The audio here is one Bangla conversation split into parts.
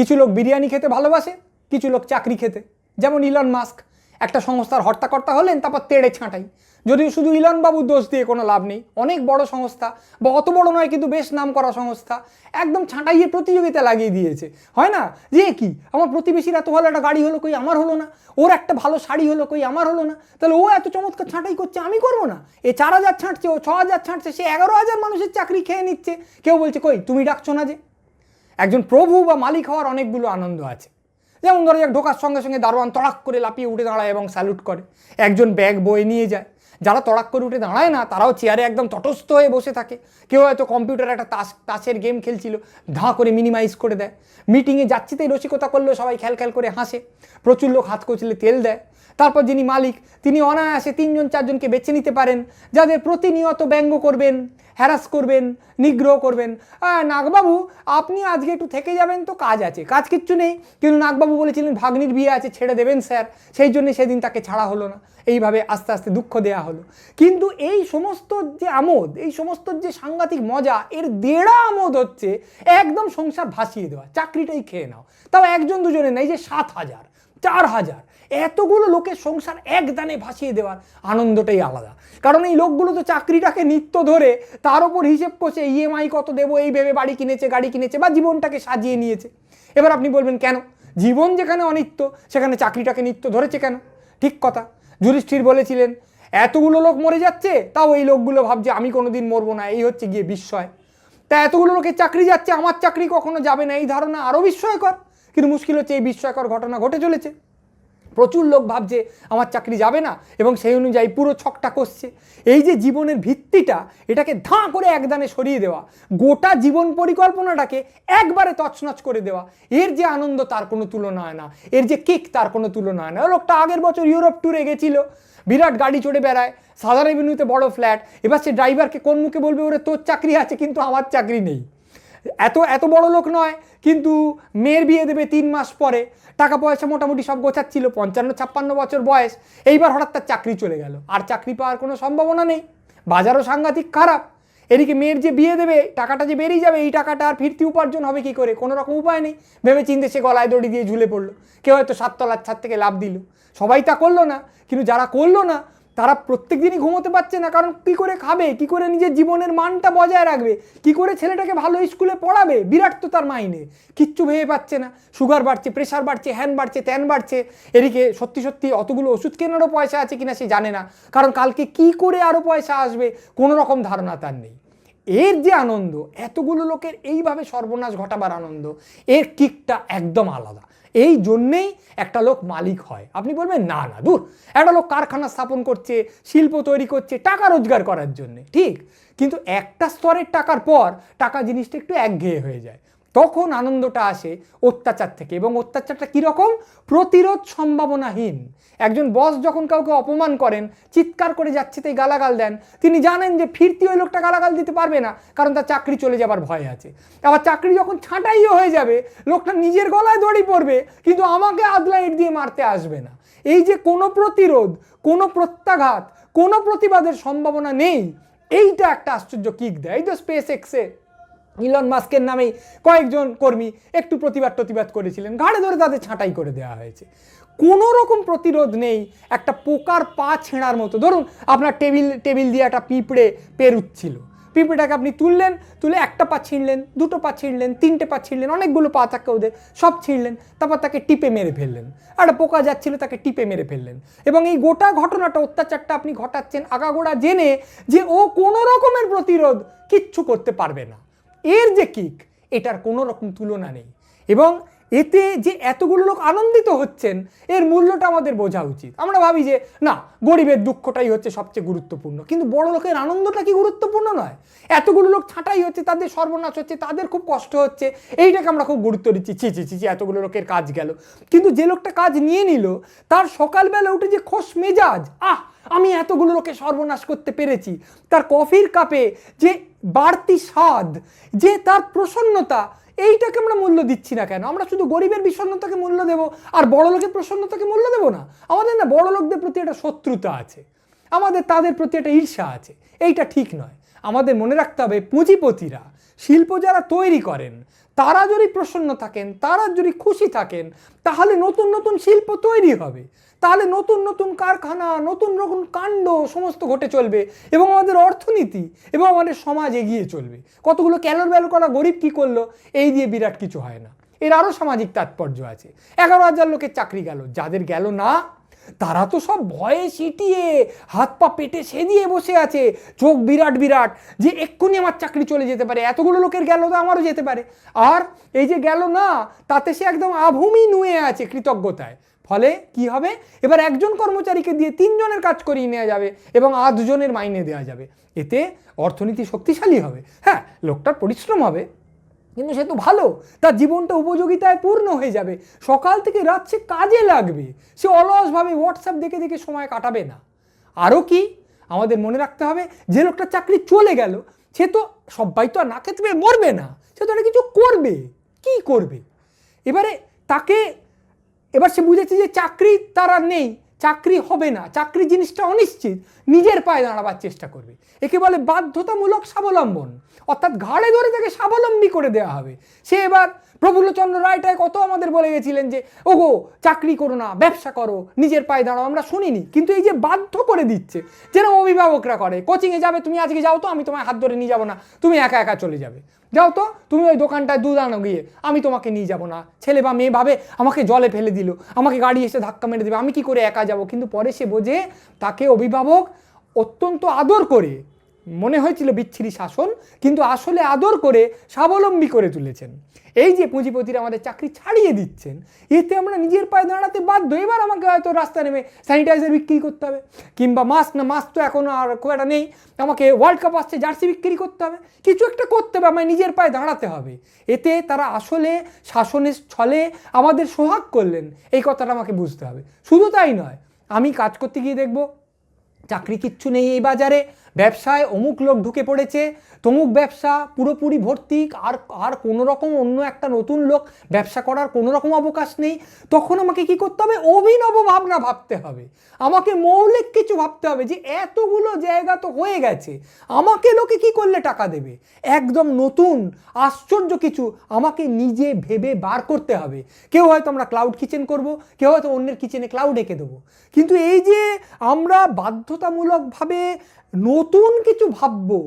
কিছু লোক বিরিয়ানি খেতে ভালোবাসে, কিছু লোক চাকরি খেতে। যেমন ইলন মাস্ক একটা সংস্থার হর্তাকর্তা হলেন, তারপর তেড়ে ছাঁটাই। যদিও শুধু ইলন বাবুর দোষ দিয়ে কোনো লাভ নেই, অনেক বড় সংস্থা বা অত বড় নয় কিন্তু বেশ নাম করা সংস্থা একদম ছাঁটাইয়ে প্রতিযোগিতা লাগিয়ে দিয়েছে। হয় না? যে কি? আমার প্রতিবেশীর এত ভালো একটা গাড়ি হলো কই আমার হলো না? ওর একটা ভালো শাড়ি হলো কই আমার হলো না? তাহলে ও এত চমৎকার ছাঁটাই করছে, আমি করব না? এ চার হাজার ছাঁটছে, ও ছ হাজার ছাঁটছে, সে এগারো হাজার মানুষের চাকরি খেয়ে নিচ্ছে। কেউ বলছে, কই, তুমি ডাকছো না যে? একজন প্রভু বা মালিক হওয়ার অনেকগুলো আনন্দ আছে। যেমন ধরো যাক ঢোকার সঙ্গে সঙ্গে দারোয়ান তড়াক করে লাপিয়ে উঠে দাঁড়ায় এবং স্যালুট করে। একজন ব্যাগ বয়ে নিয়ে যায়। যারা তড়াক করে উঠে দাঁড়ায় না, তারাও চেয়ারে একদম তটস্থ হয়ে বসে থাকে। কেউ হয়তো কম্পিউটারে একটা তাস তাসের গেম খেলছিল, ধাঁ করে মিনিমাইজ করে দেয়। মিটিংয়ে যাচ্ছিতেই রসিকতা করলেও সবাই খেল খেল করে হাসে। প্রচুর লোক হাত কচলে তেল দেয়। তারপর যিনি মালিক, তিনি অনায়াসে তিনজন, চারজনকে বেছে নিতে পারেন, যাদের প্রতিনিয়ত ব্যঙ্গ করবেন হ্যারাস করবেন, নিগ্রহ করবেন। নাগবাবু, আপনি আজকে একটু থেকে যাবেন তো কাজ আছে, কাজ কিচ্ছু নেই। কিন্তু নাগবাবু বলেছিলেন, ভাগ্নির বিয়ে আছে, ছেড়ে দেবেন, স্যার। সেই জন্য সেদিন তাকে ছাড়া হলো না। এইভাবে আস্তে আস্তে দুঃখ দেয়া হলো। কিন্তু এই সমস্ত যে আমোদ, এই সমস্ত যে সাংঘাতিক মজা, এর দেড়া আমোদ হচ্ছে, একদম সংসার ভাসিয়ে দেওয়া, চাকরিটাই খেয়ে নাও। তাও একজন দুজনে নেই, যে সাত হাজার। চার হাজার এতগুলো লোকের সংসার এক দানে ভাসিয়ে দেওয়ার আনন্দটাই আলাদা। কারণ এই লোকগুলো তো চাকরিটাকে নিত্য ধরে তার ওপর হিসেব করছে ইএমআই কত দেবো, এই ভেবে বাড়ি কিনেছে, গাড়ি কিনেছে বা জীবনটাকে সাজিয়ে নিয়েছে। এবার আপনি বলবেন, কেন? জীবন যেখানে অনিত্য, সেখানে চাকরিটাকে নিত্য ধরেছে কেন? ঠিক কথা। যুধিষ্ঠির বলেছিলেন, এতগুলো লোক মরে যাচ্ছে, তাও এই লোকগুলো ভাবছে, আমি কোনো দিন মরবো না, এই হচ্ছে গিয়ে বিস্ময়। তা এতগুলো লোকের চাকরি যাচ্ছে, আমার চাকরি কখনো যাবে না, এই ধারণা আরও বিস্ময়কর। কিন্তু মুশকিল হচ্ছে এই বিস্ময়কর ঘটনা ঘটে চলেছে। প্রচুর লোক ভাবছে, আমার চাকরি যাবে না, এবং সেই অনুযায়ী পুরো ছকটা কষছে। এই যে জীবনের ভিত্তিটা, এটাকে ধাঁ করে একদানে সরিয়ে দেওয়া, গোটা জীবন পরিকল্পনাটাকে একবারে তছনছ করে দেওয়া, এর যে আনন্দ তার কোনো তুলনা হয় না, এর যে কিক তার কোনো তুলনা হয় না লোকটা আগের বছর ইউরোপ ট্যুরে গেছিল, বিরাট গাড়ি চড়ে বেড়ায় সাধারণ এভিনিউতে বড় ফ্ল্যাট, এবার সে ড্রাইভারকে কোন মুখে বলবে, ওরে তোর চাকরি আছে, কিন্তু আমার চাকরি নেই। এত এত বড় লোক নয়, কিন্তু মেয়ের বিয়ে দেবে তিন মাস পরে, টাকা পয়সা মোটামুটি সব গোছাচ্ছিল, পঞ্চান্ন, ছাপ্পান্ন বছর বয়স, এইবার হঠাৎ তার চাকরি চলে গেল, আর চাকরি পাওয়ার কোনো সম্ভাবনা নেই, বাজারও সাংঘাতিক খারাপ, এদিকে মেয়ের যে বিয়ে দেবে, টাকাটা যে বেরিয়ে যাবে, এই টাকাটা আর ফিরতি উপার্জন হবে কি করে, কোনো রকম উপায় নেই ভেবে চিনতে সে গলায় দড়ি দিয়ে ঝুলে পড়ল, কেউ হয়তো সাততলার ছাদ থেকে লাভ দিল, সবাই তা করল না, কিন্তু যারা করল না তারা প্রত্যেক দিনই ঘুমোতে পারছে না, কারণ কি করে খাবে? কি করে নিজের জীবনের মানটা বজায় রাখবে? কি করে ছেলেটাকে ভালো স্কুলে পড়াবে? বিরাট তো তার মাইনে। কিচ্ছু ভেবে পাচ্ছে না। সুগার বাড়ছে, প্রেশার বাড়ছে, হ্যান বাড়ছে, ত্যান বাড়ছে। এদিকে সত্যি সত্যি অতগুলো ওষুধ কেনারও পয়সা আছে কিনা সে জানে না। কারণ কালকে কি করে আরও পয়সা আসবে? কোনো রকম ধারণা তার নেই। এর যে আনন্দ, এতগুলো লোকের এইভাবে সর্বনাশ ঘটাবার আনন্দ, এর কিকটা একদম আলাদা। এই জন্যেই একটা লোক মালিক হয়। আপনি বলবেন, না না, দূর। একটা লোক কারখানা স্থাপন করছে, শিল্প তৈরি করছে, টাকা রোজগার করার জন্যে। ঠিক। কিন্তু একটা স্তরের টাকার পর টাকা জিনিসটা একটু একঘেয়ে হয়ে যায়। তখন আনন্দটা আসে অত্যাচার থেকে। এবং অত্যাচারটা কীরকম? প্রতিরোধ সম্ভাবনাহীন। একজন বস যখন কাউকে অপমান করেন, চিৎকার করে যাচ্ছে, তাই গালাগাল দেন, তিনি জানেন যে ফিরতি ওই লোকটা গালাগাল দিতে পারবে না, কারণ তার চাকরি চলে যাবার ভয় আছে। আবার চাকরি যখন ছাঁটাইও হয়ে যাবে, লোকটা নিজের গলায় দড়ি পড়বে কিন্তু আমাকে আদলা ইট দিয়ে মারতে আসবে না। এই যে কোনো প্রতিরোধ, কোনো প্রত্যাঘাত, কোনো প্রতিবাদের সম্ভাবনা নেই, এইটা একটা আশ্চর্য কিক দেয়। এই তো স্পেস এক্সে ইলন মাস্কের নামেই কয়েকজন কর্মী একটু প্রতিবাদ প্রতিবাদ করেছিলেন। ঘাড়ে ধরে তাদের ছাঁটাই করে দেওয়া হয়েছে। কোনো রকম প্রতিরোধ নেই, একটা পোকার পা ছেঁড়ার মতো। ধরুন, আপনার টেবিল টেবিল দিয়ে একটা পিঁপড়ে পেরুচ্ছিল। পিঁপড়েটাকে আপনি তুললেন, তুলে একটা পা ছিঁড়লেন, দুটো পা ছিঁড়লেন, তিনটে পা ছিঁড়লেন, অনেকগুলো পা থাকে ওদের, সব ছিঁড়লেন, তারপর তাকে টিপে মেরে ফেললেন। একটা পোকা যাচ্ছিল, তাকে টিপে মেরে ফেললেন। এবং এই গোটা ঘটনাটা, অত্যাচারটা আপনি ঘটাচ্ছেন আগাগোড়া জেনে যে ও কোনো রকমের প্রতিরোধ কিচ্ছু করতে পারবে না। এর যে কিক, এটার কোনো রকম তুলনা নেই। এবং এতে যে এতগুলো লোক আনন্দিত হচ্ছেন, এর মূল্যটা আমাদের বোঝা উচিত। আমরা ভাবি যে, না, গরিবের দুঃখটাই হচ্ছে সবচেয়ে গুরুত্বপূর্ণ। কিন্তু বড় লোকের আনন্দটা কি গুরুত্বপূর্ণ নয়? এতগুলো লোক ছাঁটাই হচ্ছে, তাদের সর্বনাশ হচ্ছে, তাদের খুব কষ্ট হচ্ছে, এইটাকে আমরা খুব গুরুত্ব দিচ্ছি। ছি ছি ছি এতগুলো লোকের কাজ গেল। কিন্তু যে লোকটা কাজ নিয়ে নিল, তার সকালবেলা উঠে যে খোশ মেজাজ, আহ, আমি এতগুলো লোকে সর্বনাশ করতে পেরেছি। তার কফির কাপে যে বাড়তি স্বাদ, যে তার প্রসন্নতা, এইটাকে আমরা মূল্য দিচ্ছি না কেন? আমরা শুধু গরিবের বিষণ্ণতাকে মূল্য দেবো আর বড় লোকের প্রসন্নতাকে মূল্য দেবো না। আমাদের না বড় লোকদের প্রতি একটা শত্রুতা আছে। আমাদের তাদের প্রতি একটা ঈর্ষা আছে। এইটা ঠিক নয়। আমাদের মনে রাখতে হবে পুঁজিপতিরা, শিল্প যারা তৈরি করেন, তারা যদি প্রসন্ন থাকেন, তারা যদি খুশি থাকেন, তাহলে নতুন নতুন শিল্প তৈরি হবে। তাহলে নতুন নতুন কারখানা, নতুন নতুন কাণ্ড সমস্ত ঘটে চলবে এবং আমাদের অর্থনীতি এবং আমাদের সমাজ এগিয়ে চলবে। কতগুলো ক্যালোর ব্যালো করা গরিব কী করল? এই দিয়ে বিরাট কিছু হয় না। এর আরও সামাজিক তাৎপর্য আছে। এগারো হাজার লোকের চাকরি গেল। যাদের গেল না, তারা তো সব ভয়ে সিটিয়ে, হাত পা পেটে সে দিয়ে বসে আছে। চোখ বিরাট বিরাট যে এক্ষুনি আমার চাকরি চলে যেতে পারে। এতগুলো লোকের গেল তো আমারও যেতে পারে। আর এই যে গেল না, তাতে সে একদম আভূমি নুয়ে আছে কৃতজ্ঞতায়। ফলে কি হবে? এবার একজন কর্মচারীকে দিয়ে তিনজনের কাজ করিয়ে নেওয়া যাবে এবং আধজনের মাইনে দেওয়া যাবে। এতে অর্থনীতি শক্তিশালী হবে। হ্যাঁ লোকটার পরিশ্রম হবে, কিন্তু সে তো ভালো। তার জীবনটা উপযোগিতায় পূর্ণ হয়ে যাবে। সকাল থেকে রাত সে কাজে লাগবে। সে অলসভাবে হোয়াটসঅ্যাপ দেখে দেখে সময় কাটাবে না। আরও কি? আমাদের মনে রাখতে হবে, যে লোকটা চাকরি চলে গেল, সে তো সবাই তো আর না খেতে মরবে না। সে তো একটা কিছু করবে। কি করবে? এবারে তাকে এবার সে বুঝেছে যে চাকরি তারা নেই, চাকরি হবে না, চাকরি জিনিসটা অনিশ্চিত, নিজের পায়ে দাঁড়াবার চেষ্টা করবে। একে বলে বাধ্যতামূলক স্বাবলম্বন, অর্থাৎ ঘাড়ে ধরে তাকে স্বাবলম্বী করে দেওয়া হবে। সে এবার প্রফুল্লচন্দ্র রায়টায় কত আমাদের বলে গেছিলেন যে, ওগো, চাকরি করো না, ব্যবসা করো, নিজের পায়ে দাঁড়াও, আমরা শুনিনি। কিন্তু এই যে বাধ্য করে দিচ্ছে যেন অভিভাবকরা করে, কোচিংয়ে যাবে, তুমি আজকে যাও তো, আমি তোমায় হাত ধরে নিয়ে যাব না, তুমি একা একা চলে যাবে। যাও তো, তুমি ওই দোকানটায় দুধ আনো গিয়ে, আমি তোমাকে নিয়ে যাব না। ছেলে বা মেয়ে ভাবে, আমাকে জলে ফেলে দিল, আমাকে গাড়ি এসে ধাক্কা মেরে দেবে, আমি কি করে একা যাব? কিন্তু পরে সে বোঝে, তাকে অভিভাবক অত্যন্ত আদর করে মনে হয়েছিল বিচ্ছিরি শাসন, কিন্তু আসলে আদর করে স্বাবলম্বী করে তুলেছেন। এই যে পুঁজিপতিরা আমাদের চাকরি ছাড়িয়ে দিচ্ছেন, এতে আমরা নিজের পায়ে দাঁড়াতে বাধ্য। এবার আমাকে হয়তো রাস্তা নেমে স্যানিটাইজার বিক্রি করতে হবে, কিংবা মাস্ক না মাস্ক তো এখনও আর খুব একটা নেই। আমাকে ওয়ার্ল্ড কাপ আসছে জার্সি বিক্রি করতে হবে। কিছু একটা করতে হবে, আমায় নিজের পায়ে দাঁড়াতে হবে। এতে তারা আসলে শাসনের ছলে আমাদের সোহাগ করলেন, এই কথাটা আমাকে বুঝতে হবে। শুধু তাই নয়, আমি কাজ করতে গিয়ে দেখব, চাকরি কিচ্ছু নেই এই বাজারে। ব্যবসায় অমুক লোক ঢুকে পড়েছে, তমুক ব্যবসা পুরোপুরি ভর্তি, আর আর কোনো রকম অন্য একটা নতুন লোক ব্যবসা করার কোনো রকম অবকাশ নেই। তখন আমাকে কি করতে হবে? অভিনব ভাবনা ভাবতে হবে। আমাকে মৌলিক কিছু ভাবতে হবে যে এতগুলো জায়গা তো হয়ে গেছে, আমাকে লোকে কি করলে টাকা দেবে? একদম নতুন, আশ্চর্য কিছু আমাকে নিজে ভেবে বার করতে হবে। কেউ হয়তো আমরা ক্লাউড কিচেন করব, কেউ হয়তো অন্যের কিচেনে ক্লাউড এঁকে দেবো। কিন্তু এই যে আমরা বাধ্যতামূলকভাবে নতুন কিছু ভাববো।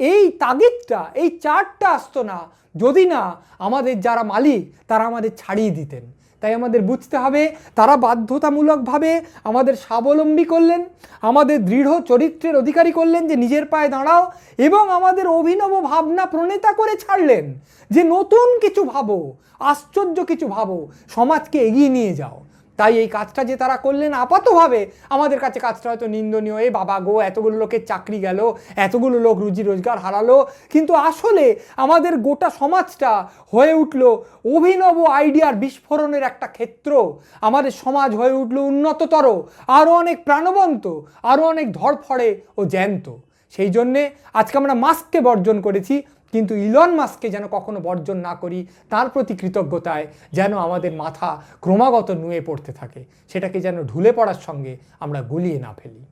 এই তাগিদটা, এই চারটা আসতো না, যদি না আমাদের যারা মালিক, তারা আমাদের ছাড়িয়ে দিতেন। তাই আমাদের বুঝতে হবে, তারা বাধ্যতামূলকভাবে আমাদের স্বাবলম্বী করলেন, আমাদের দৃঢ় চরিত্রের অধিকারী করলেন যে নিজের পায়ে দাঁড়াও এবং আমাদের অভিনব ভাবনা প্রণেতা করে ছাড়লেন যে নতুন কিছু ভাবো, আশ্চর্য কিছু ভাবো, সমাজকে এগিয়ে নিয়ে যাও। তাই এই কাজটা যে তারা করলেন আপাতভাবে আমাদের কাছে কাজটা হয়তো নিন্দনীয়। এ বাবা গো, এতগুলো লোকের চাকরি গেল, এতগুলো লোক রুজি রোজগার হারালো, কিন্তু আসলে আমাদের গোটা সমাজটা হয়ে উঠল অভিনব আইডিয়ার বিস্ফোরণের একটা ক্ষেত্র। আমাদের সমাজ হয়ে উঠল উন্নততর আরও অনেক প্রাণবন্ত আরও অনেক ধরফড়ে ও জ্যান্ত। সেই জন্যে আজকে আমরা মাস্ককে বর্জন করেছি কিন্তু ইলন মাস্ককে যেন কখনো বর্জন না করি, তার প্রতি কৃতজ্ঞতায় যেন আমাদের মাথা ক্রমাগত নুয়ে পড়তে থাকে, সেটাকে যেন ঢুলে পড়ার সঙ্গে আমরা গুলিয়ে না ফেলি।